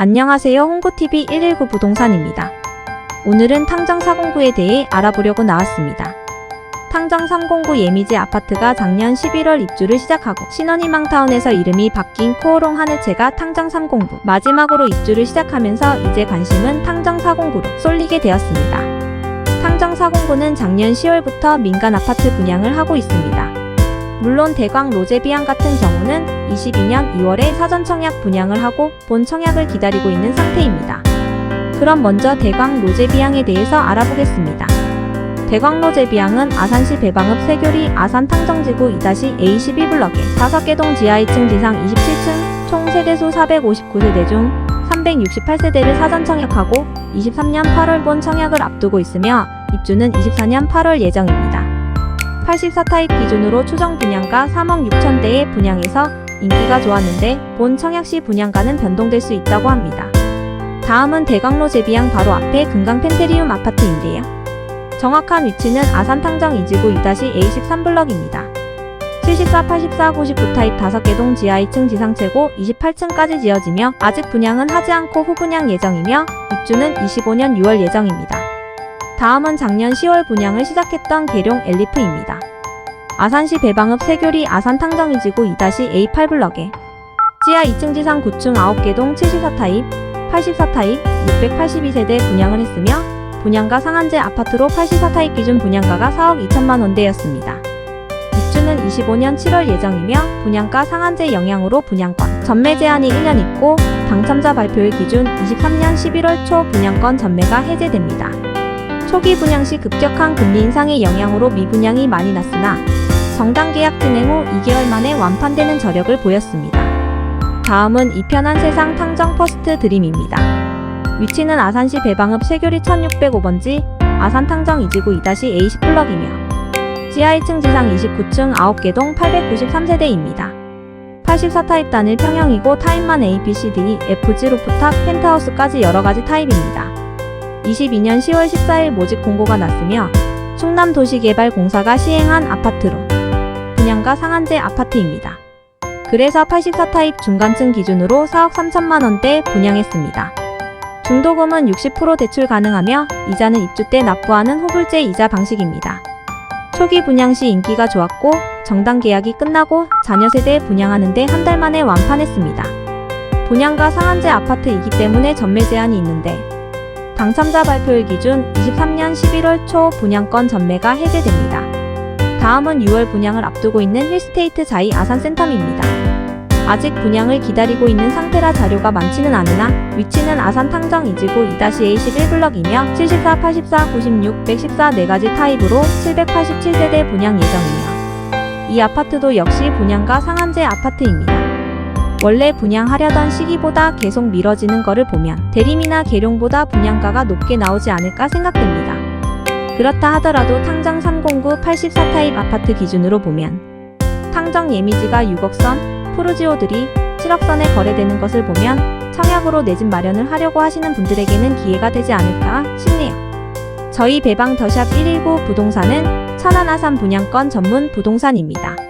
안녕하세요. 홍보TV 119 부동산입니다. 오늘은 탕정 409에 대해 알아보려고 나왔습니다. 탕정 309 예미지 아파트가 작년 11월 입주를 시작하고 신원희망타운에서 이름이 바뀐 코오롱 하늘채가 탕정 309 마지막으로 입주를 시작하면서 이제 관심은 탕정 409로 쏠리게 되었습니다. 탕정 409는 작년 10월부터 민간 아파트 분양을 하고 있습니다. 물론 대광 로제비앙 같은 경우는 22년 2월에 사전 청약 분양을 하고 본 청약을 기다리고 있는 상태입니다. 그럼 먼저 대광 로제비앙에 대해서 알아보겠습니다. 대광 로제비앙은 아산시 배방읍 세교리 아산 탕정지구 2-A12블럭에 5개 동 지하 2층 지상 27층 총 세대수 459세대 중 368세대를 사전 청약하고 23년 8월 본 청약을 앞두고 있으며 입주는 24년 8월 예정입니다. 84타입 기준으로 추정 분양가 3억 6천 대에 분양해서 인기가 좋았는데 본 청약 시 분양가는 변동될 수 있다고 합니다. 다음은 대광로 제비양 바로 앞에 금강 펜테리움 아파트인데요. 정확한 위치는 아산 탕정 이지구 2-A13블럭입니다. 74, 84, 99 타입 5개 동 지하 2층 지상 최고 28층까지 지어지며 아직 분양은 하지 않고 후분양 예정이며 입주는 25년 6월 예정입니다. 다음은 작년 10월 분양을 시작했던 계룡 엘리프입니다. 아산시 배방읍 세교리 아산 탕정이지구 2-A8 블럭에 지하 2층 지상 9층 9개 동 74타입, 84타입, 682세대 분양을 했으며 분양가 상한제 아파트로 84타입 기준 분양가가 4억 2천만 원대였습니다. 입주는 25년 7월 예정이며 분양가 상한제 영향으로 분양권 전매 제한이 1년 있고 당첨자 발표일 기준 23년 11월 초 분양권 전매가 해제됩니다. 초기 분양 시 급격한 금리 인상의 영향으로 미분양이 많이 났으나 정당 계약 진행 후 2개월 만에 완판되는 저력을 보였습니다. 다음은 이편한 세상 탕정 퍼스트 드림입니다. 위치는 아산시 배방읍 세교리 1605번지 아산 탕정 이지구 2-A10 블럭이며 지하 1층 지상 29층 9개 동 893세대입니다. 84타입 단일 평형이고 타입만 A, B, C, D, F, G 루프탑, 펜트하우스까지 여러가지 타입입니다. 22년 10월 14일 모집 공고가 났으며 충남도시개발공사가 시행한 아파트로 분양가 상한제 아파트입니다. 그래서 84타입 중간층 기준으로 4억 3천만 원대 분양했습니다. 중도금은 60% 대출 가능하며 이자는 입주 때 납부하는 호불제 이자 방식입니다. 초기 분양 시 인기가 좋았고 정당 계약이 끝나고 자녀 세대 분양하는데 한 달 만에 완판했습니다. 분양가 상한제 아파트이기 때문에 전매 제한이 있는데 당첨자 발표일 기준 23년 11월 초 분양권 전매가 해제됩니다. 다음은 6월 분양을 앞두고 있는 힐스테이트 자이 아산 센텀입니다. 아직 분양을 기다리고 있는 상태라 자료가 많지는 않으나 위치는 아산 탕정 이지구 2-A11 블럭이며 74, 84, 96, 114 4가지 타입으로 787세대 분양 예정이며 이 아파트도 역시 분양가 상한제 아파트입니다. 원래 분양하려던 시기보다 계속 미뤄지는 거를 보면 대림이나 계룡보다 분양가가 높게 나오지 않을까 생각됩니다. 그렇다 하더라도 탕정 309 84타입 아파트 기준으로 보면 탕정 예미지가 6억 선, 푸르지오들이 7억 선에 거래되는 것을 보면 청약으로 내 집 마련을 하려고 하시는 분들에게는 기회가 되지 않을까 싶네요. 저희 배방 더샵 119 부동산은 천안아산 분양권 전문 부동산입니다.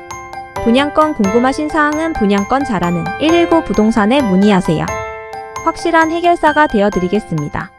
분양권 궁금하신 사항은 분양권 잘하는 119 부동산에 문의하세요. 확실한 해결사가 되어 드리겠습니다.